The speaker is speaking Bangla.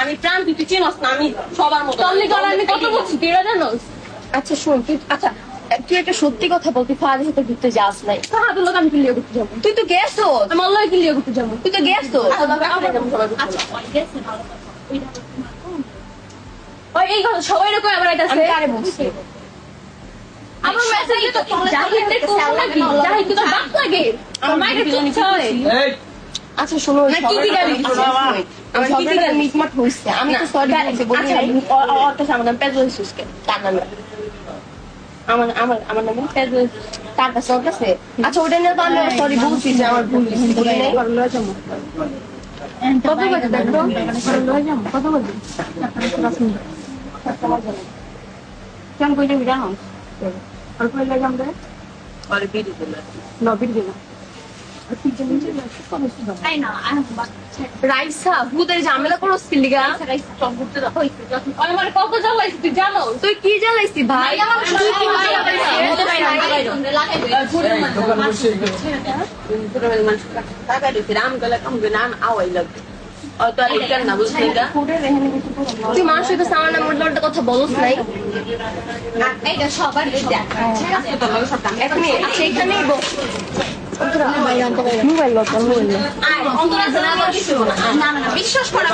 আমি প্রাণ তুই চিনস না আমি সবার মতো। তল্লি করা আমি কত বলছি? তুই জানোস আচ্ছা শোন তুই আচ্ছা তুই একটা সত্যি কথা বল তুই ফাদের সাথে ঘুরতে যাস নাই। হাতের লোক আমি ক্লিয়ার করতে যাব? তুই তো গেছো। আমি অল্লাহ ক্লিয়ার করতে যাব? তুই তো গেছো। আচ্ছা ওই এই কথা সবাই রকম আবার এটা আমি কারে বলছি? আমার মেসেজে তো জাহিদের কোন জাহিদ তো বাপ লাগে? আমার মাইরে কি হয়। আচ্ছা শোনো না, কি কি গালি দিছে? আমার কি কি কি গালি? মিটমাট হইছে আমি তো সরি বলছি বলি আচ্ছা, নাই ওর কাছে আমার নাম পেজল সুস্কে। তার নামে। আমার আমার আমার নাম পেজল তার কাছে ওর কাছে আচ্ছা ওটা নিয়ে তো আমি সরি বলছি যে আমার ভুল হয়েছে বলি নাই কত বাজে দেখো? কত বাজে কেমন কইলে জানো? অল্প লাগে আমরা না বিড়ি দিলাম। রাইসা ভূতের ঝামেলা করো সিলিগা আমার কত জ্বালাইছি তুই জানো তুই কি জ্বালাইছি ভাই? তুই কি তুই মানুষের কাছে আমার নাম উল্টো কথা বলস নাই? এটা সবার বস। মোবাইল মোবাইল বিশ্বাস করা